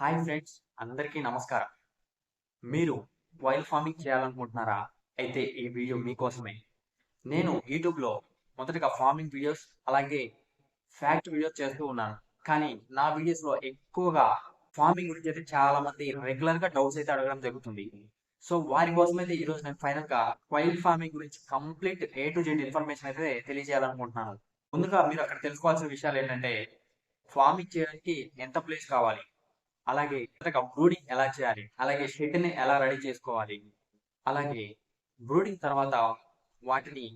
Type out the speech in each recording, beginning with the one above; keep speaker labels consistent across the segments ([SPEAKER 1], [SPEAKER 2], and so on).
[SPEAKER 1] Hi friends అందరికీ నమస్కారం. మీరు వైల్డ్ ఫార్మింగ్ చేయాలనుకుంటున్నారా? అయితే ఈ వీడియో మీకోసమే. నేను యూట్యూబ్లో మొదటగా ఫార్మింగ్ వీడియోస్ అలాగే ఫ్యాక్ట్ వీడియోస్ చేస్తూ ఉన్నాను. కానీ నా వీడియోస్లో ఎక్కువగా ఫార్మింగ్ గురించి అయితే చాలా మంది రెగ్యులర్గా డౌట్స్ అయితే అడగడం జరుగుతుంది. సో వారి కోసం అయితే ఈరోజు నేను ఫైనల్గా వైల్డ్ ఫార్మింగ్ గురించి complete A to Z information అయితే తెలియజేయాలనుకుంటున్నాను. ముందుగా మీరు అక్కడ తెలుసుకోవాల్సిన విషయాలు ఏంటంటే ఫార్మింగ్ చేయడానికి ఎంత ప్లేస్ కావాలి? అలాగే బ్రూడింగ్ ఎలా చేయాలి? అలాగే షెడ్ని ఎలా రెడీ చేసుకోవాలి? అలాగే బ్రూడింగ్ తర్వాత వాటిని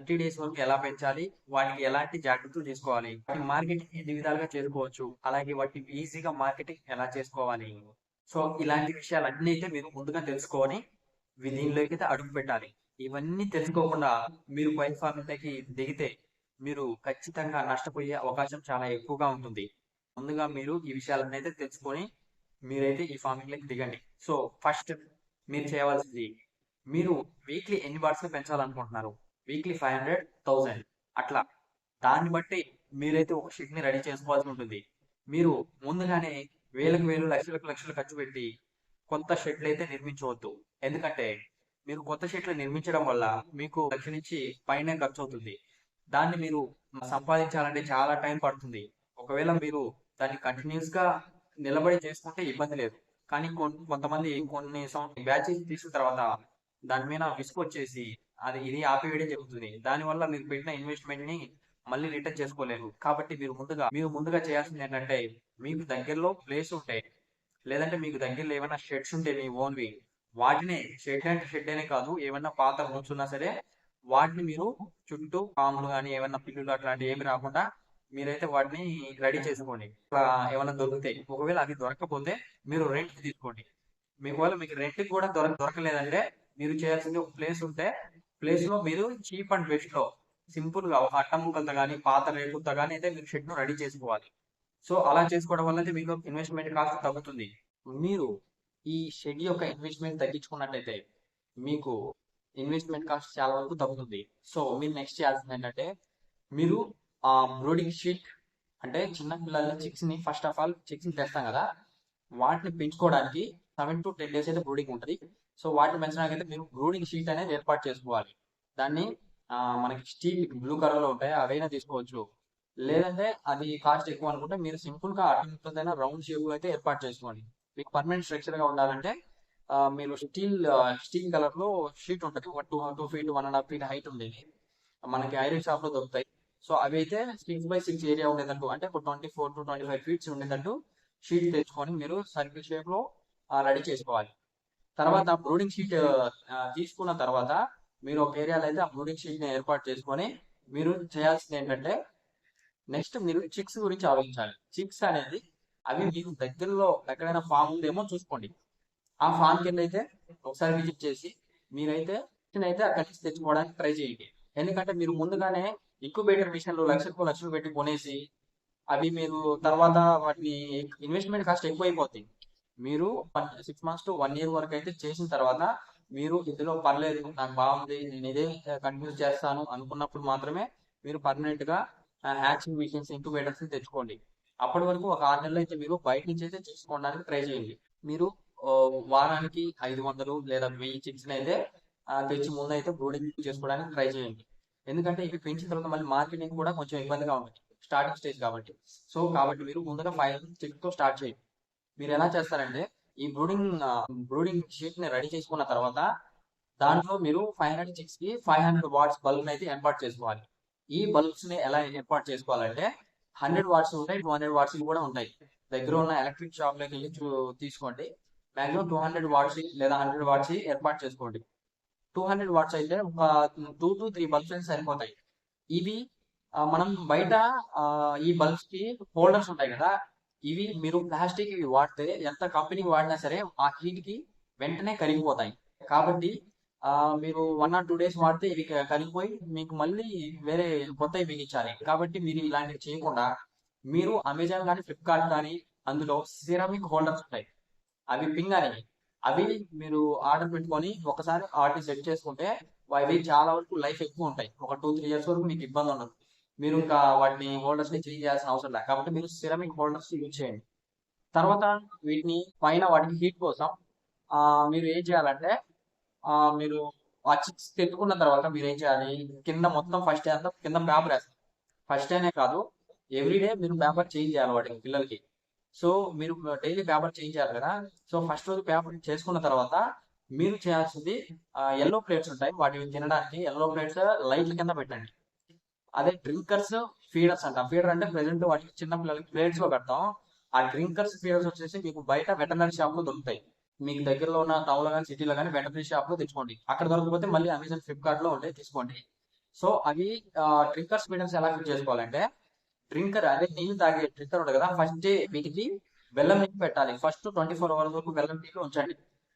[SPEAKER 1] థర్టీ డేస్ వరకు ఎలా పెంచాలి? వాటికి ఎలాంటి జాగ్రత్తలు తీసుకోవాలి? వాటి మార్కెటింగ్ ఎన్ని విధాలుగా చేసుకోవచ్చు? అలాగే వాటిని ఈజీగా మార్కెటింగ్ ఎలా చేసుకోవాలి? సో ఇలాంటి విషయాలన్నీ అయితే మీరు ముందుగా తెలుసుకొని దీనిలోకి అయితే అడుగు పెట్టాలి. ఇవన్నీ తెలుసుకోకుండా మీరు వైన్ ఫార్మింగ్లోకి దిగితే మీరు ఖచ్చితంగా నష్టపోయే అవకాశం చాలా ఎక్కువగా ఉంటుంది. ముందుగా మీరు ఈ విషయాలన్నీ అయితే తెలుసుకొని మీరైతే ఈ ఫార్మింగ్లోకి దిగండి. సో ఫస్ట్ మీరు చేయవలసింది మీరు వీక్లీ ఎన్ని బర్డ్స్ పెంచాలనుకుంటున్నారు? వీక్లీ ఫైవ్ హండ్రెడ్ థౌసండ్ అట్లా. దాన్ని బట్టి మీరైతే ఒక షీట్ని రెడీ చేసుకోవాల్సి ఉంటుంది. మీరు ముందుగానే వేలకు వేలు లక్షలకు లక్షలు ఖర్చు పెట్టి కొత్త షెడ్లు అయితే నిర్మించవద్దు. ఎందుకంటే మీరు కొత్త షెడ్లు నిర్మించడం వల్ల మీకు లక్ష నుంచి పైన ఖర్చు అవుతుంది. దాన్ని మీరు సంపాదించాలంటే చాలా టైం పడుతుంది. ఒకవేళ మీరు దాన్ని కంటిన్యూస్గా నిలబడి చేసుకుంటే ఇబ్బంది లేదు. కానీ కొన్- కొంతమంది కొన్ని బ్యాచెస్ తీసిన తర్వాత దాని మీద విసుగు వచ్చేసి అది ఇది ఆపివేయడం జరుగుతుంది. దాని వల్ల మీరు పెట్టిన ఇన్వెస్ట్మెంట్ని మళ్ళీ రిటర్న్ చేసుకోలేరు. కాబట్టి మీరు ముందుగా మీరు ముందుగా చేయాల్సింది ఏంటంటే మీకు దగ్గరలో ప్లేస్ ఉంటే లేదంటే మీకు దగ్గరలో ఏమైనా షెడ్స్ ఉంటే మీ ఓన్వి వాటినే షెడ్ అంటే షెడ్ అనే కాదు ఏమైనా పాత రూమ్స్ ఉన్నా సరే వాటిని మీరు చుట్టూ పాములు కానీ ఏమైనా పిల్లులు అట్లాంటివి ఏమి రాకుండా మీరైతే వాటిని రెడీ చేసుకోండి. ఏమైనా దొరుకుతాయి ఒకవేళ అది దొరకకపోతే మీరు రెంట్ తీసుకోండి. మీకు ఒకవేళ మీకు రెంట్ కూడా దొరక దొరకలేదంటే మీరు చేయాల్సింది ఒక ప్లేస్ ఉంటే ప్లేస్లో మీరు చీప్ అండ్ బెస్ట్లో సింపుల్గా ఒక అట్ట ముక్కలతో కానీ పాత రేకులతో కానీ అయితే మీరు షెడ్ను రెడీ చేసుకోవాలి. సో అలా చేసుకోవడం వల్ల అయితే మీకు ఇన్వెస్ట్మెంట్ కాస్ట్ తగ్గుతుంది. మీరు ఈ షెడ్ యొక్క ఇన్వెస్ట్మెంట్ తగ్గించుకున్నట్లయితే మీకు ఇన్వెస్ట్మెంట్ కాస్ట్ చాలా వరకు తగ్గుతుంది. సో మీరు నెక్స్ట్ చేయాల్సింది ఏంటంటే మీరు బ్రూడింగ్ షీట్ అంటే చిన్న పిల్లల చిక్స్ని ఫస్ట్ ఆఫ్ ఆల్ చిక్స్ని తెస్తాం కదా. వాటిని పెంచుకోవడానికి సెవెన్ టు టెన్ డేస్ అయితే బ్రూడింగ్ ఉంటుంది. సో వాటిని పెంచడానికి అయితే మీరు బ్రూడింగ్ షీట్ అనేది ఏర్పాటు చేసుకోవాలి. దాన్ని మనకి స్టీల్ బ్లూ కలర్లో ఉంటాయి అవైనా తీసుకోవచ్చు. లేదంటే అది కాస్ట్ ఎక్కువ అనుకుంటే మీరు సింపుల్గా అటు రౌండ్ షేప్ అయితే ఏర్పాటు చేసుకోండి. మీకు పర్మనెంట్ స్ట్రక్చర్గా ఉండాలంటే మీరు స్టీల్ స్టీల్ కలర్లో షీట్ ఉంటుంది. ఒక two two feet one and half feet height ఉండేది. మనకి ఐరన్ షాప్లో దొరుకుతాయి. సో అవి అయితే సిక్స్ బై సిక్స్ ఏరియా ఉండేటట్టు అంటే ఇప్పుడు twenty four to twenty five feets ఉండేటట్టు షీట్ తెచ్చుకొని మీరు సర్కిల్ షేప్లో రెడీ చేసుకోవాలి. తర్వాత బ్రూడింగ్ షీట్ తీసుకున్న తర్వాత మీరు ఒక ఏరియాలో అయితే ఆ బ్రూడింగ్ షీట్ని ఏర్పాటు చేసుకొని మీరు చేయాల్సింది ఏంటంటే నెక్స్ట్ మీరు చిక్స్ గురించి ఆలోచించాలి. చిక్స్ అనేది అవి మీకు దగ్గరలో ఎక్కడైనా ఫామ్ ఉందేమో చూసుకోండి. ఆ ఫామ్ కింద అయితే ఒకసారి విజిట్ చేసి మీరైతే అయితే అక్కడి నుంచి తెచ్చుకోవడానికి ట్రై చేయండి. ఎందుకంటే మీరు ముందుగానే ఇంక్యుబేటర్ మిషన్లు లక్షలకు లక్షలు పెట్టి కొనేసి అవి మీరు తర్వాత వాటిని ఇన్వెస్ట్మెంట్ కాస్ట్ ఎక్కువైపోతాయి. మీరు six months to one year వరకు అయితే చేసిన తర్వాత మీరు ఇందులో పర్లేదు నాకు బాగుంది నేను ఇదే కంటిన్యూ చేస్తాను అనుకున్నప్పుడు మాత్రమే మీరు పర్మనెంట్గా హ్యాచింగ్ మిషన్స్ ఇంక్యుబేటర్స్ తెచ్చుకోండి. అప్పటి వరకు ఒక ఆరు నెలలు అయితే మీరు బయట నుంచి అయితే చేసుకోవడానికి ట్రై చేయండి. మీరు వారానికి ఐదు వందలు లేదా వెయ్యి చిక్స్ అయితే తెచ్చి ముందు అయితే బ్రూడింగ్ చేసుకోవడానికి ట్రై చేయండి. ఎందుకంటే ఇవి పెంచిన తర్వాత మళ్ళీ మార్కెటింగ్ కూడా కొంచెం ఇబ్బందిగా ఉంటుంది స్టార్టింగ్ స్టేజ్ కాబట్టి. సో కాబట్టి మీరు ముందుగా ఫైవ్ చిక్స్తో స్టార్ట్ చేయండి. మీరు ఎలా చేస్తారంటే ఈ బ్రూడింగ్ బ్రూడింగ్ షీట్ని రెడీ చేసుకున్న తర్వాత దాంట్లో మీరు ఫైవ్ హండ్రెడ్ చిక్స్కి ఫైవ్ హండ్రెడ్ వాట్స్ బల్బ్ అయితే ఏర్పాటు చేసుకోవాలి. ఈ బల్బ్స్ని ఎలా ఏర్పాటు చేసుకోవాలంటే హండ్రెడ్ వాట్స్ ఉంటాయి టూ హండ్రెడ్ వాట్స్ కూడా ఉంటాయి. దగ్గర ఉన్న ఎలక్ట్రిక్ షాప్లోకి వెళ్ళి తీసుకోండి. మాక్సిమం టూ హండ్రెడ్ వాట్స్ లేదా హండ్రెడ్ వాట్స్ ఏర్పాటు చేసుకోండి. టూ హండ్రెడ్ వాట్స్ అయితే ఒక టూ టు త్రీ బల్బ్స్ అయితే సరిపోతాయి. ఇవి మనం బయట ఈ బల్బ్స్కి హోల్డర్స్ ఉంటాయి కదా ఇవి మీరు ప్లాస్టిక్ ఇవి వాడితే ఎంత కంపెనీకి వాడినా సరే ఆ హీట్కి వెంటనే కరిగిపోతాయి. కాబట్టి మీరు వన్ ఆర్ టూ డేస్ వాడితే ఇవి కరిగిపోయి మీకు మళ్ళీ వేరే కొత్తవి మిగిలించాలి కాబట్టి మీరు ఇలాంటివి చేయకుండా మీరు అమెజాన్ కానీ ఫ్లిప్కార్ట్ కానీ అందులో సిరామిక్ హోల్డర్స్ ఉంటాయి. అవి పింగ్ అనేవి అవి మీరు ఆర్డర్ పెట్టుకొని ఒకసారి వాటిని సెట్ చేసుకుంటే అవి చాలా వరకు లైఫ్ ఎక్కువ ఉంటాయి. ఒక టూ త్రీ ఇయర్స్ వరకు మీకు ఇబ్బంది ఉండదు. మీరు ఇంకా వాటిని హోల్డర్స్ని చేంజ్ చేయాల్సిన అవసరం లేదు. కాబట్టి మీరు సిరమిక్ హోల్డర్స్ యూజ్ చేయండి. తర్వాత వీటిని పైన వాటికి హీట్ కోసం మీరు ఏం చేయాలంటే మీరు ఆ తెచ్చుకున్న తర్వాత మీరు ఏం చేయాలి? కింద మొత్తం ఫస్ట్ డే అంతా కింద పేపర్ వేస్తారు. ఫస్ట్ డేనే కాదు ఎవ్రీడే మీరు పేపర్ చేంజ్ చేయాలి వాటికి పిల్లలకి. సో మీరు డైలీ పేపర్ చేయించాలి కదా. సో ఫస్ట్ రోజు పేపర్ చేసుకున్న తర్వాత మీరు చేయాల్సింది ఎల్లో ప్లేట్స్ ఉంటాయి. వాటిని తినడానికి ఎల్లో ప్లేట్స్ లైట్ల కింద పెట్టండి. అదే డ్రింకర్స్ ఫీడర్స్ అంట. ఫీడర్ అంటే ప్రెసెంట్ వాటికి చిన్న పిల్లలకి ప్లేట్స్లో పెడతాం. ఆ డ్రింకర్స్ ఫీడర్స్ వచ్చేసి మీకు బయట వెటనరీ షాప్లో దొరుకుతాయి. మీకు దగ్గరలో ఉన్న టౌన్లో కానీ సిటీలో కానీ వెటనరీ షాప్లో తెచ్చుకోండి. అక్కడ దొరకకపోతే మళ్ళీ అమెజాన్ ఫ్లిప్కార్ట్లో ఉంటాయి తీసుకోండి. సో అవి డ్రింకర్స్ ఫీడర్స్ ఎలా ఫిట్ చేసుకోవాలంటే డ్రింకర్ అదే నీళ్ళు తాగే డ్రింకర్ ఉండదు కదా ఫస్ట్ డే వీటికి బెల్లం నీళ్ళు పెట్టాలి. ఫస్ట్ ట్వంటీ ఫోర్ అవర్స్ వరకు బెల్లం నీళ్ళు ఉంచండి.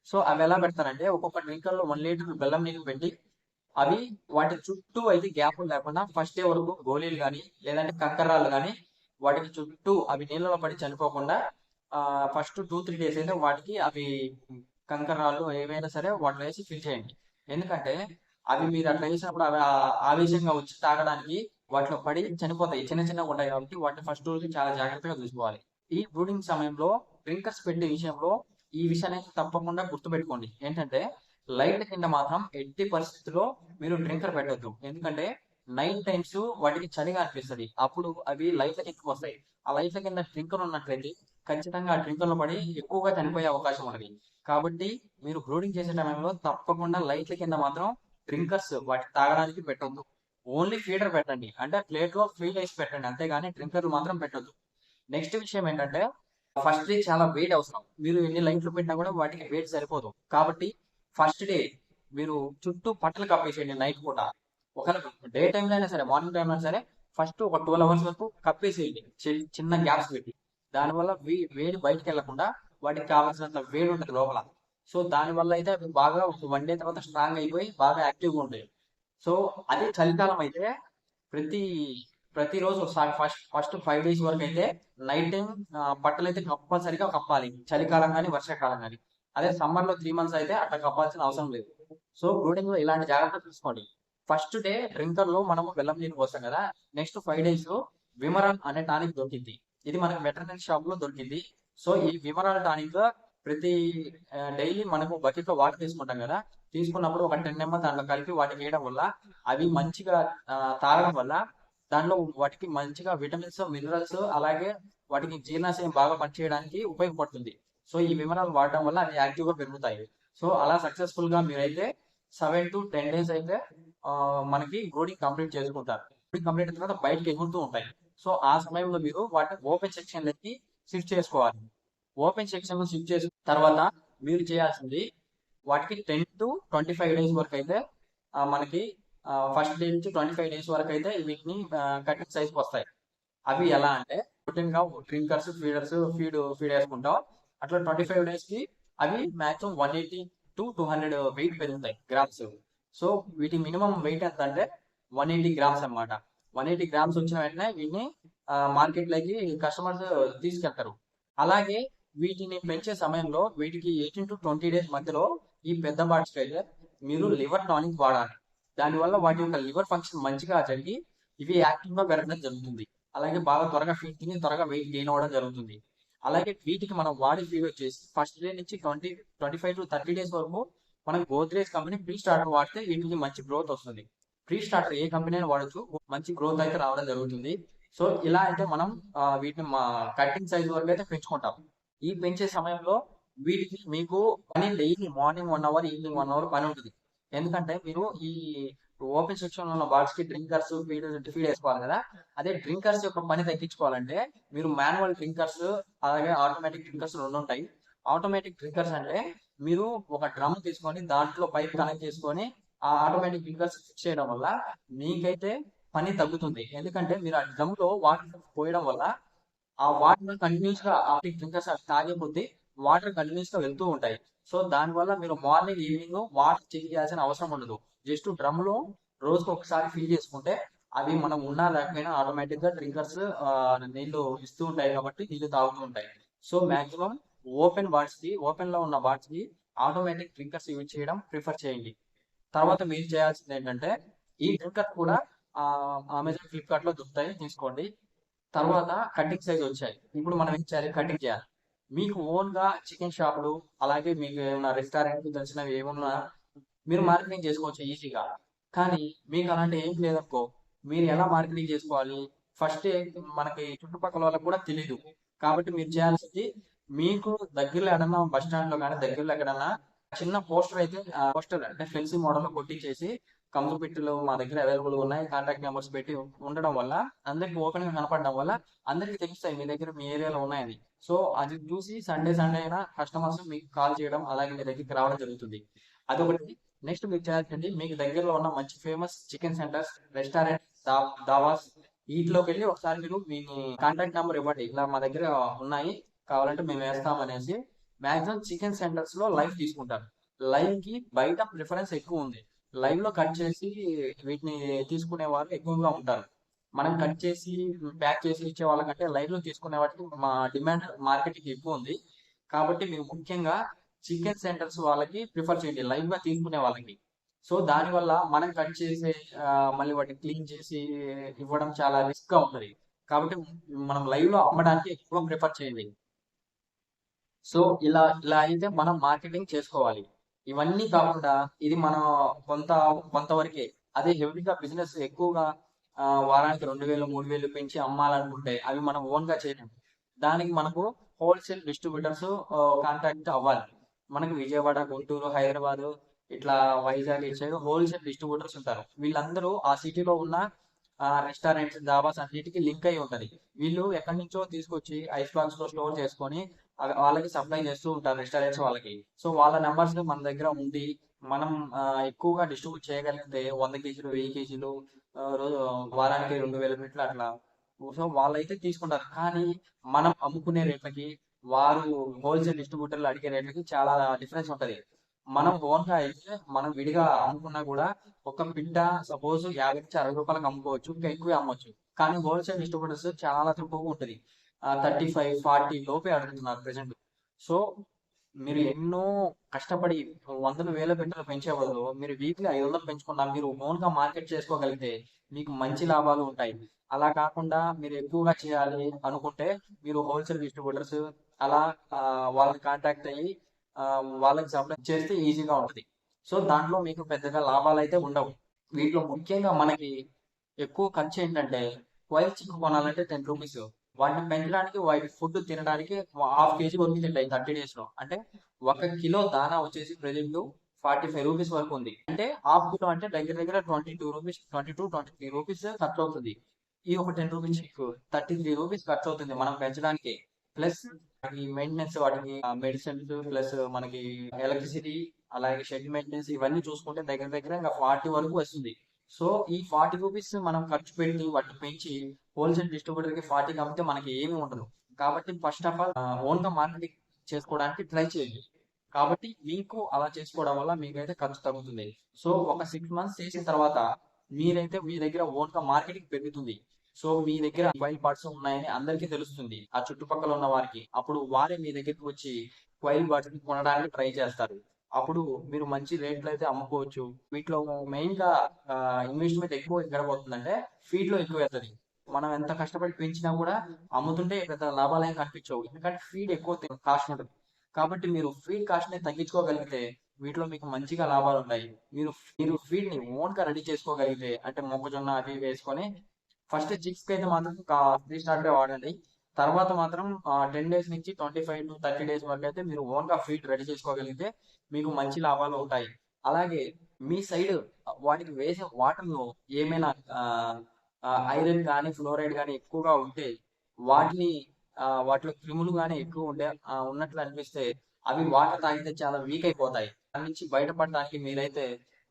[SPEAKER 1] సో అవి ఎలా పెడతారంటే ఒక్కొక్క డ్రింకర్లో వన్ లీటర్ బెల్లం నీళ్ళు పెట్టి అవి వాటి చుట్టూ అయితే గ్యాప్ లేకుండా ఫస్ట్ డే వరకు గోళీలు కానీ లేదంటే కంకర్రాలు కానీ వాటికి చుట్టూ అవి నీళ్ళలో పడి చనిపోకుండా ఫస్ట్ టూ త్రీ డేస్ అయితే వాటికి అవి కంకర్రాలు ఏవైనా సరే వాటిలో వేసి ఫిల్ చేయండి. ఎందుకంటే అవి మీరు అట్లా వేసినప్పుడు అవి ఆవేశంగా వచ్చి తాగడానికి వాటిలో పడి చనిపోతాయి. చిన్న చిన్నగా ఉంటాయి కాబట్టి వాటిని ఫస్ట్ రోజు చాలా జాగ్రత్తగా చూసుకోవాలి. ఈ బ్రూడింగ్ సమయంలో డ్రింకర్స్ పెట్టే విషయంలో ఈ విషయాన్ని తప్పకుండా గుర్తుపెట్టుకోండి. ఏంటంటే లైట్ కింద మాత్రం ఎట్టి పరిస్థితుల్లో మీరు డ్రింకర్ పెట్టొద్దు. ఎందుకంటే నైట్ టైమ్స్ వాటికి చలిగా అనిపిస్తుంది. అప్పుడు అవి లైట్ల కిందకి వస్తాయి. ఆ లైట్ల కింద డ్రింకర్ ఉన్నట్లయితే ఖచ్చితంగా ఆ డ్రింకర్లో పడి ఎక్కువగా చనిపోయే అవకాశం ఉన్నది. కాబట్టి మీరు బ్రూడింగ్ చేసే టైంలో తప్పకుండా లైట్ల కింద మాత్రం డ్రింకర్స్ వాటి తాగడానికి పెట్టొద్దు. ఓన్లీ ఫీడర్ పెట్టండి. అంటే ప్లేట్లో ఫీడ్ వేసి పెట్టండి. అంతేగాని డ్రింకర్లు మాత్రం పెట్టొద్దు. నెక్స్ట్ విషయం ఏంటంటే ఫస్ట్ డే చాలా వెయిట్ అవసరం. మీరు ఎన్ని లైట్లు పెట్టినా కూడా వాటికి వెయిట్ సరిపోదు. కాబట్టి ఫస్ట్ డే మీరు చుట్టూ పట్టలు కప్పేసేయండి నైట్ పూట. ఒకవేళ డే టైంలో అయినా సరే మార్నింగ్ టైంలో అయినా సరే ఫస్ట్ ఒక ట్వెల్వ్ అవర్స్ వరకు కప్పేసేయండి. చిన్న గ్యాప్స్ పెట్టి. దానివల్ల వే- వేడి బయటకు వెళ్ళకుండా వాటికి కావాల్సినంత వేడి ఉంటుంది లోపల. సో దానివల్ల అయితే అవి బాగా వన్ డే తర్వాత స్ట్రాంగ్ అయిపోయి బాగా యాక్టివ్గా ఉంటాయి. సో అదే చలికాలం అయితే ప్రతి ప్రతిరోజు ఫస్ట్ ఫస్ట్ ఫైవ్ డేస్ వరకు అయితే నైట్ టైం బట్టలు అయితే కంపల్సరిగా కప్పాలి. చలికాలం కానీ వర్షాకాలం కానీ. అదే సమ్మర్లో త్రీ మంత్స్ అయితే అట్లా కప్పాల్సిన అవసరం లేదు. సో బ్రూడింగ్లో ఇలాంటి జాగ్రత్తలు తీసుకోండి. ఫస్ట్ డే డ్రింకర్లో మనము బెల్లం నీళ్ళు పోస్తాం కదా నెక్స్ట్ ఫైవ్ డేస్ విమరాన్ అనే టానిక్ దొరికింది. ఇది మనకి వెటర్నరీ షాప్లో దొరికింది. సో ఈ విమరాన్ టానిక్ ప్రతి డైలీ మనము బకెట్లో వాటర్ తీసుకుంటాం కదా తీసుకున్నప్పుడు ఒక టెన్ ఎంఎల్ దాంట్లో కలిపి వాటికి వేయడం వల్ల అవి మంచిగా తాగడం వల్ల దాంట్లో వాటికి మంచిగా విటమిన్స్ మినరల్స్ అలాగే వాటికి జీర్ణాశయం బాగా పనిచేయడానికి ఉపయోగపడుతుంది. సో ఈ విమరాలు వాడడం వల్ల అవి యాక్టివ్గా పెరుగుతాయి. సో అలా సక్సెస్ఫుల్గా మీరైతే సెవెన్ టు టెన్ డేస్ అయితే మనకి గ్రోడింగ్ కంప్లీట్ చేసుకుంటారు. గ్రోడింగ్ కంప్లీట్ అయిన తర్వాత బయటకి ఎగురుతూ ఉంటాయి. సో ఆ సమయంలో మీరు వాటిని ఓపెన్ సెక్షన్ లెక్కి షిఫ్ట్ చేసుకోవాలి. ఓపెన్ సెక్షన్లో స్విచ్ చేసిన తర్వాత మీరు చేయాల్సింది వాటికి ten to twenty five days వరకు అయితే మనకి ఫస్ట్ డే నుంచి ట్వంటీ ఫైవ్ డేస్ వరకు అయితే వీటిని కటింగ్ సైజ్ వస్తాయి. అవి ఎలా అంటే రొటీన్గా డ్రింకర్స్ ఫీడర్స్ ఫీడ్ ఫీడ్ వేసుకుంటాం. అట్లా ట్వంటీ ఫైవ్ డేస్కి అవి maximum one eighty to two hundred weight పెరుగుతాయి గ్రామ్స్. సో వీటి మినిమం వెయిట్ ఎంత అంటే వన్ ఎయిటీ గ్రామ్స్ అన్నమాట. వన్ ఎయిటీ గ్రామ్స్ వచ్చిన వెంటనే వీటిని మార్కెట్లోకి కస్టమర్స్ తీసుకెళ్తారు. అలాగే వీటిని పెంచే సమయంలో వీటికి ఎయిటీన్ టు ట్వంటీ డేస్ మధ్యలో ఈ పెద్ద బాట్స్ అయితే మీరు లివర్ టానిక్ వాడాలి. దానివల్ల వాటి యొక్క లివర్ ఫంక్షన్ మంచిగా జరిగి ఇవి యాక్టివ్గా పెరగడం జరుగుతుంది. అలాగే బాగా త్వరగా ఫీట్ తిని త్వరగా వెయిట్ గెయిన్ అవ్వడం జరుగుతుంది. అలాగే వీటికి మనం వాడే ఫీడ్ వచ్చేసి ఫస్ట్ డే నుంచి twenty twenty five to thirty days వరకు మనం గోద్రేజ్ కంపెనీ ప్రీ స్టార్టర్ వాడితే వీటికి మంచి గ్రోత్ వస్తుంది. ప్రీ స్టార్టర్ ఏ కంపెనీ అయినా వాడచ్చు మంచి గ్రోత్ అయితే రావడం జరుగుతుంది. సో ఇలా అయితే మనం వీటిని మా కటింగ్ సైజ్ వరకు అయితే పెంచుకుంటాం. ఈ పెంచే సమయంలో వీటికి మీకు పని daily morning one hour evening one hour పని ఉంటుంది. ఎందుకంటే మీరు ఈ ఓపెన్ సెక్షన్ ఉన్న బాక్స్కి డ్రింకర్స్ ఫీడ్ ఫీడ్ వేసుకోవాలి కదా. అదే డ్రింకర్స్ యొక్క పని తగ్గించుకోవాలంటే మీరు మాన్యువల్ డ్రింకర్స్ అలాగే ఆటోమేటిక్ డ్రింకర్స్ రెండు ఉంటాయి. ఆటోమేటిక్ డ్రింకర్స్ అంటే మీరు ఒక డ్రమ్ తీసుకొని దాంట్లో పైప్ కనెక్ట్ చేసుకొని ఆ ఆటోమేటిక్ డ్రింకర్స్ ఫిక్స్ చేయడం వల్ల మీకైతే పని తగ్గుతుంది. ఎందుకంటే మీరు ఆ డ్రమ్లో వాటర్ పోయడం వల్ల ఆ వాటర్ కంటిన్యూస్గా ఆ డ్రింకర్స్ అవి కొద్దీ వాటర్ కంటిన్యూస్గా వెళ్తూ ఉంటాయి. సో దాని వల్ల మీరు మార్నింగ్ ఈవినింగ్ వాటర్ చెక్ చేయాల్సిన అవసరం ఉండదు. జస్ట్ డ్రమ్లో రోజుకు ఒకసారి ఫిల్ చేసుకుంటే అవి మనం ఉన్నా లేకపోయినా ఆటోమేటిక్గా డ్రింకర్స్ నీళ్ళు ఇస్తూ ఉంటాయి కాబట్టి నీళ్ళు తాగుతూ ఉంటాయి. సో మాక్సిమం ఓపెన్ బాట్స్కి ఓపెన్లో ఉన్న బాట్స్కి ఆటోమేటిక్ డ్రింకర్స్ యూజ్ చేయడం ప్రిఫర్ చేయండి. తర్వాత మీరు చేయాల్సింది ఏంటంటే ఈ డ్రింకర్ కూడా అమెజాన్ ఫ్లిప్కార్ట్లో దొరుకుతాయి. తీసుకోండి. తర్వాత కటింగ్ సైజ్ వచ్చాయి. ఇప్పుడు మనం ఏం చేయాలి? కటింగ్ చేయాలి. మీకు ఓన్గా చికెన్ షాపులు అలాగే మీకు ఏమైనా రెస్టారెంట్ తెలిసినవి ఏమన్నా మీరు మార్కెటింగ్ చేసుకోవచ్చు ఈజీగా కానీ మీకు అలాంటి ఏం లేదనుకో మీరు ఎలా మార్కెటింగ్ చేసుకోవాలి? ఫస్ట్ మనకి చుట్టుపక్కల వాళ్ళకి కూడా తెలియదు కాబట్టి మీరు చేయాల్సింది మీకు దగ్గరలో ఎక్కడన్నా బస్ స్టాండ్లో కానీ దగ్గరలో ఎక్కడన్నా చిన్న పోస్టర్ అయితే పోస్టర్ అంటే ఫెన్సీ మోడల్లో కొట్టించేసి కంపుపెట్టులు మా దగ్గర అవైలబుల్ ఉన్నాయి. కాంటాక్ట్ నెంబర్స్ పెట్టి ఉండడం వల్ల అందరికి ఓపెన్గా కనపడడం వల్ల అందరికి తెలుస్తాయి మీ దగ్గర మీ ఏరియాలో ఉన్నాయని. సో అది చూసి సండే సండే అయినా కస్టమర్స్ మీకు కాల్ చేయడం అలాగే మీ దగ్గరికి రావడం జరుగుతుంది. అదొకటి. నెక్స్ట్ మీరు చేయాల్సింది మీకు దగ్గరలో ఉన్న మంచి famous chicken centres restaurant dhabas వీటిలోకి వెళ్ళి ఒకసారి మీరు మీ కాంటాక్ట్ నెంబర్ ఇవ్వండి. ఇలా మా దగ్గర ఉన్నాయి. కావాలంటే మేము వేస్తాం అనేసి మాక్సిమం చికెన్ సెంటర్స్లో లైఫ్ తీసుకుంటారు. లైఫ్కి బయట ప్రిఫరెన్స్ ఎక్కువ ఉంది. లైవ్లో కట్ చేసి వీటిని తీసుకునే వాళ్ళు ఎక్కువగా ఉంటారు. మనం కట్ చేసి ప్యాక్ చేసి ఇచ్చే వాళ్ళకంటే లైవ్లో తీసుకునే వాటికి మా డిమాండ్ మార్కెట్కి ఎక్కువ ఉంది. కాబట్టి మీరు ముఖ్యంగా చికెన్ సెంటర్స్ వాళ్ళకి ప్రిఫర్ చేయండి లైవ్గా తీసుకునే వాళ్ళకి. సో దానివల్ల మనం కట్ చేసి మళ్ళీ వాటిని క్లీన్ చేసి ఇవ్వడం చాలా రిస్క్గా ఉంటుంది. కాబట్టి మనం లైవ్లో అమ్మడానికి ఎక్కువ ప్రిఫర్ చేయండి. సో ఇలా ఇలా అయితే మనం మార్కెటింగ్ చేసుకోవాలి. ఇవన్నీ కాకుండా ఇది మన కొంత కొంతవరకే అదే హెవీగా బిజినెస్ ఎక్కువగా ఆ, వారానికి రెండు వేలు మూడు వేలు పెంచి అమ్మాలనుకుంటే అవి మనం ఓన్గా చేయలేము దానికి మనకు హోల్సేల్ డిస్ట్రిబ్యూటర్స్ కాంటాక్ట్ అవ్వాలి. మనకి విజయవాడ గుంటూరు హైదరాబాద్ ఇట్లా వైజాగ్ ఇటు సైడ్ హోల్సేల్ డిస్ట్రిబ్యూటర్స్ ఉంటారు. వీళ్ళందరూ ఆ సిటీలో ఉన్న రెస్టారెంట్స్ దాబాస్ అన్నిటికీ లింక్ అయి ఉంటది. వీళ్ళు ఎక్కడి నుంచో తీసుకొచ్చి ఐస్ బాక్స్లో స్టోర్ చేసుకొని వాళ్ళకి సప్లై చేస్తూ ఉంటారు రెస్టారెంట్స్ వాళ్ళకి. సో వాళ్ళ నెంబర్స్ మన దగ్గర ఉండి మనం ఎక్కువగా డిస్ట్రిబ్యూట్ చేయగలిగితే వంద కేజీలు వెయ్యి కేజీలు రోజు వారానికి రెండు వేల మీటర్లు అట్లా. సో వాళ్ళైతే తీసుకుంటారు. కానీ మనం అమ్ముకునే రేట్లకి వారు హోల్సేల్ డిస్ట్రిబ్యూటర్లు అడిగే రేట్లకి చాలా డిఫరెన్స్ ఉంటది. మనం ఓన్గా అయితే మనం విడిగా అమ్ముకున్నా కూడా ఒక పిట్ట సపోజ్ యాభై నుంచి అరవై రూపాయలకు అమ్ముకోవచ్చు ఇంకా ఎక్కువ అమ్మవచ్చు కానీ హోల్సేల్ డిస్ట్రిబ్యూటర్స్ చాలా తక్కువగా ఉంటుంది. థర్టీ ఫైవ్ ఫార్టీ లోపే అడుగుతున్నారు ప్రెసెంట్ సో మీరు ఎన్నో కష్టపడి వందల వేల పెట్టలు పెంచే బదులు మీరు వీక్లీ ఐదు వందలు పెంచుకున్నా మీరు ఓన్గా మార్కెట్ చేసుకోగలిగితే మీకు మంచి లాభాలు ఉంటాయి. అలా కాకుండా మీరు ఎక్కువగా చేయాలి అనుకుంటే మీరు హోల్సేల్ డిస్ట్రిబ్యూటర్స్ అలా వాళ్ళని కాంటాక్ట్ అయ్యి వాళ్ళకి సప్లై చేస్తే ఈజీగా ఉంటుంది. సో దాంట్లో మీకు పెద్దగా లాభాలు అయితే ఉండవు. వీటిలో ముఖ్యంగా మనకి ఎక్కువ ఖర్చు ఏంటంటే వైట్ చికెన్ కొనాలంటే టెన్ రూపీస్ వాటిని పెంచడానికి వాటి ఫుడ్ తినడానికి హాఫ్ కేజీ వరకు తింటాయి థర్టీ డేస్లో. అంటే ఒక కిలో దానా వచ్చేసి ప్రెజెంట్ ఫార్టీ ఫైవ్ రూపీస్ వరకు ఉంది. అంటే హాఫ్ కిలో అంటే దగ్గర దగ్గర twenty two rupees twenty two twenty three rupees ఖర్చు అవుతుంది. ఈ ఒక ten rupees thirty three rupees ఖర్చు అవుతుంది మనం పెంచడానికి. ప్లస్ ఈ మెయింటెనెన్స్ వాటికి మెడిసిన్స్ ప్లస్ మనకి ఎలక్ట్రిసిటీ అలాగే షెడ్ మెయింటెనెన్స్ ఇవన్నీ చూసుకుంటే దగ్గర దగ్గర ఇంకా ఫార్టీ వరకు వస్తుంది. సో ఈ ఫార్టీ రూపీస్ మనం ఖర్చు పెట్టి వాటిని పెంచి హోల్సేల్ డిస్ట్రిబ్యూటర్కి ఫార్టీ అమ్మితే మనకి ఏమీ ఉండదు. కాబట్టి ఫస్ట్ ఆఫ్ ఆల్ ఓన్గా మార్కెటింగ్ చేసుకోవడానికి ట్రై చేయండి. కాబట్టి మీకు అలా చేసుకోవడం వల్ల మీకైతే ఖర్చు తగ్గుతుంది. సో ఒక సిక్స్ మంత్స్ చేసిన తర్వాత మీరైతే మీ దగ్గర ఓన్గా మార్కెటింగ్ పెరుగుతుంది. సో మీ దగ్గర మొబైల్ పార్ట్స్ ఉన్నాయని అందరికీ తెలుస్తుంది. ఆ చుట్టుపక్కల ఉన్న వారికి. అప్పుడు వారే మీ దగ్గరికి వచ్చి వైల్ పార్ట్స్ కొనడానికి ట్రై చేస్తారు. అప్పుడు మీరు మంచి రేట్లు అయితే అమ్ముకోవచ్చు. వీటిలో మెయిన్గా ఇన్వెస్ట్మెంట్ ఎక్కువ ఎక్కడ పోతుందంటే ఫీడ్లో ఎక్కువ అవుతుంది మనం ఎంత కష్టపడి పెంచినా కూడా అమ్ముతుంటే పెద్ద లాభాలు ఏం కనిపించవు. ఎందుకంటే ఫీడ్ ఎక్కువ కాస్ట్ ఉంటుంది. కాబట్టి మీరు ఫీడ్ కాస్ట్ని తగ్గించుకోగలిగితే వీటిలో మీకు మంచిగా లాభాలు ఉన్నాయి. మీరు మీరు ఫీడ్ని ఓన్గా రెడీ చేసుకోగలిగితే అంటే మొక్కజొన్న అవి వేసుకొని ఫస్ట్ చిక్స్కి అయితే మాత్రం త్రీ స్టార్ వాడండి. తర్వాత మాత్రం టెన్ డేస్ నుంచి twenty five to thirty days వరకు అయితే మీరు ఓన్గా ఫీడ్ రెడీ చేసుకోగలిగితే మీకు మంచి లాభాలు ఉంటాయి. అలాగే మీ సైడ్ వాటికి వేసే వాటర్లో ఏమైనా ఐరన్ కానీ ఫ్లోరైడ్ కానీ ఎక్కువగా ఉంటే వాటిని వాటిలో క్రిములు కానీ ఎక్కువ ఉండే ఉన్నట్లు అనిపిస్తే అవి వాటర్ తాగితే చాలా వీక్ అయిపోతాయి. దాని నుంచి బయటపడడానికి మీరైతే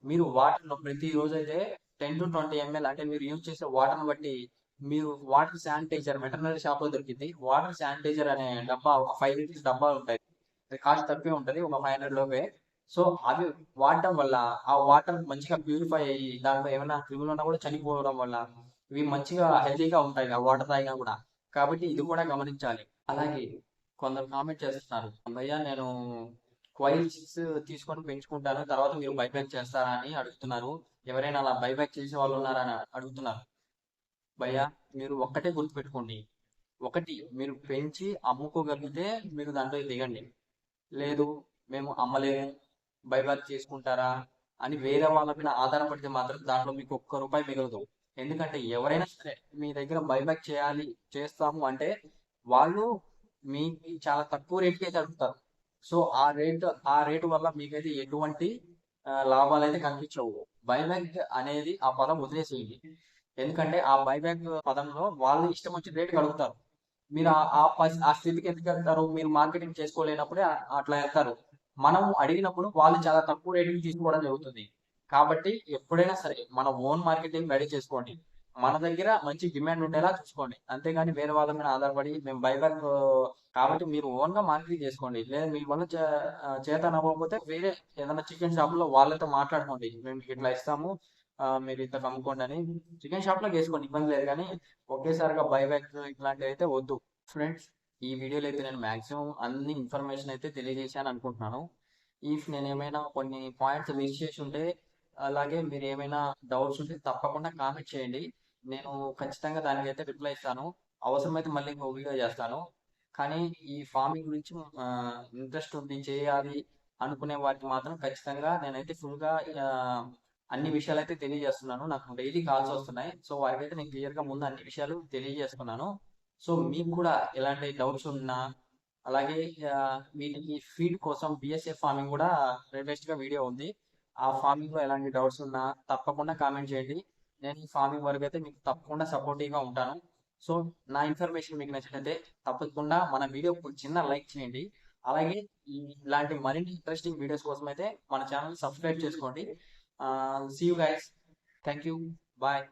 [SPEAKER 1] మీరు వాటర్ ప్రతి రోజు అయితే టెన్ టు ట్వంటీ ఎంఎల్ అంటే మీరు యూజ్ చేసే వాటర్ బట్టి మీరు వాటర్ శానిటైజర్ వెటర్నరీ షాప్లో దొరికింది. వాటర్ శానిటైజర్ అనే డబ్బా ఒక ఫైవ్ లీటర్స్ డబ్బాలు ఉంటాయి. కాస్ట్ తక్కువే ఉంటది ఒక ఫైవ్ హండ్రెడ్ లోపే. సో అవి వాడటం వల్ల ఆ వాటర్ మంచిగా ప్యూరిఫై అయ్యి దాంట్లో ఏమైనా క్రిములు ఉన్నా కూడా చనిపోవడం వల్ల ఇవి మంచిగా హెల్తీగా ఉంటాయి వాటర్ తాగినా కూడా. కాబట్టి ఇది కూడా గమనించాలి. అలాగే కొందరు కామెంట్ చేస్తున్నారు భయ్యా నేను క్వైల్ చిప్స్ తీసుకొని పెంచుకుంటాను తర్వాత మీరు బైబ్యాక్ చేస్తారా? అని అడుగుతున్నారు. ఎవరైనా అలా బైబ్యాక్ చేసే వాళ్ళు ఉన్నారా అని అడుగుతున్నారు. భయ్యా మీరు ఒక్కటే గుర్తుపెట్టుకోండి. ఒకటి మీరు పెంచి అమ్ముకోగలిగితే మీరు దాంట్లో దిగండి. లేదు మేము అమ్మలేము బైబ్యాక్ చేసుకుంటారా? అని వేరే వాళ్ళ మీద ఆధారపడితే మాత్రం దాంట్లో మీకు ఒక్క రూపాయి మిగలదు. ఎందుకంటే ఎవరైనా సరే. మీ దగ్గర బైబ్యాక్ చేయాలి చేస్తాము అంటే వాళ్ళు మీకు చాలా తక్కువ రేట్కి అయితే అడుగుతారు సో ఆ రేట్ ఆ రేటు వల్ల మీకైతే ఎటువంటి లాభాలు అయితే కనిపించవు. బైబ్యాక్ అనేది ఆ పదం వదిలేసేయండి. ఎందుకంటే ఆ బైబ్యాక్ పదంలో వాళ్ళు ఇష్టం వచ్చిన రేటు అడుగుతారు మీరు ఆ ఆ స్థితికి ఎందుకు వెళ్తారు? మీరు మార్కెటింగ్ చేసుకోలేనప్పుడే అట్లా వెళ్తారు. మనం అడిగినప్పుడు వాళ్ళు చాలా తక్కువ రేటుకి తీసుకోవడం జరుగుతుంది. కాబట్టి ఎప్పుడైనా సరే మన ఓన్ మార్కెటింగ్ రెడీ చేసుకోండి. మన దగ్గర మంచి డిమాండ్ ఉండేలా చూసుకోండి. అంతేగాని వేరే వాళ్ళ మీద ఆధారపడి మేము బైబ్యాక్ కాబట్టి మీరు ఓన్గా మార్కెటింగ్ చేసుకోండి. లేదా మీ వల్ల చే- చేత నవ్వకపోతే వేరే ఏదైనా చికెన్ షాప్లో వాళ్ళతో మాట్లాడుకోండి. మేము ఇట్లా ఇస్తాము మీరు ఇంత అమ్ముకోండి అని చికెన్ షాప్లో వేసుకోండి. ఇబ్బంది లేదు కానీ ఒకేసారిగా బైబ్యాక్ ఇట్లాంటివి అయితే వద్దు. ఫ్రెండ్స్ ఈ వీడియోలో అయితే నేను మాక్సిమం అన్ని ఇన్ఫర్మేషన్ అయితే తెలియజేశాను అనుకుంటున్నాను. ఇఫ్ నేను ఏమైనా కొన్ని పాయింట్స్ మిస్ చేసి ఉంటే అలాగే మీరు ఏమైనా డౌట్స్ ఉంటే తప్పకుండా కామెంట్ చేయండి. నేను ఖచ్చితంగా దానికి అయితే రిప్లై ఇస్తాను. అవసరమైతే మళ్ళీ ఇంకో వీడియో చేస్తాను. కానీ ఈ ఫార్మింగ్ గురించి ఇంట్రెస్ట్ ఉంది చేయాలి అనుకునే వారికి మాత్రం ఖచ్చితంగా నేనైతే ఫుల్గా అన్ని విషయాలు అయితే తెలియజేస్తున్నాను. నాకు డైలీ కాల్స్ వస్తున్నాయి. సో వారికైతే నేను క్లియర్గా ముందు అన్ని విషయాలు తెలియజేస్తున్నాను. సో మీకు కూడా ఎలాంటి డౌట్స్ ఉన్నా అలాగే వీటికి ఫీడ్ కోసం బిఎస్ఎఫ్ ఫార్మింగ్ కూడా లేటెస్ట్గా వీడియో ఉంది. ఆ ఫార్మింగ్లో ఎలాంటి డౌట్స్ ఉన్నా తప్పకుండా కామెంట్ చేయండి. నేను ఈ ఫార్మింగ్ వరకు అయితే మీకు తప్పకుండా సపోర్టివ్గా ఉంటాను. సో నా ఇన్ఫర్మేషన్ మీకు నచ్చినట్లయితే తప్పకుండా మన వీడియో చిన్న లైక్ చేయండి. అలాగే ఇలాంటి మరిన్ని ఇంట్రెస్టింగ్ వీడియోస్ కోసం అయితే మన ఛానల్ సబ్స్క్రైబ్ చేసుకోండి. See you guys thank you bye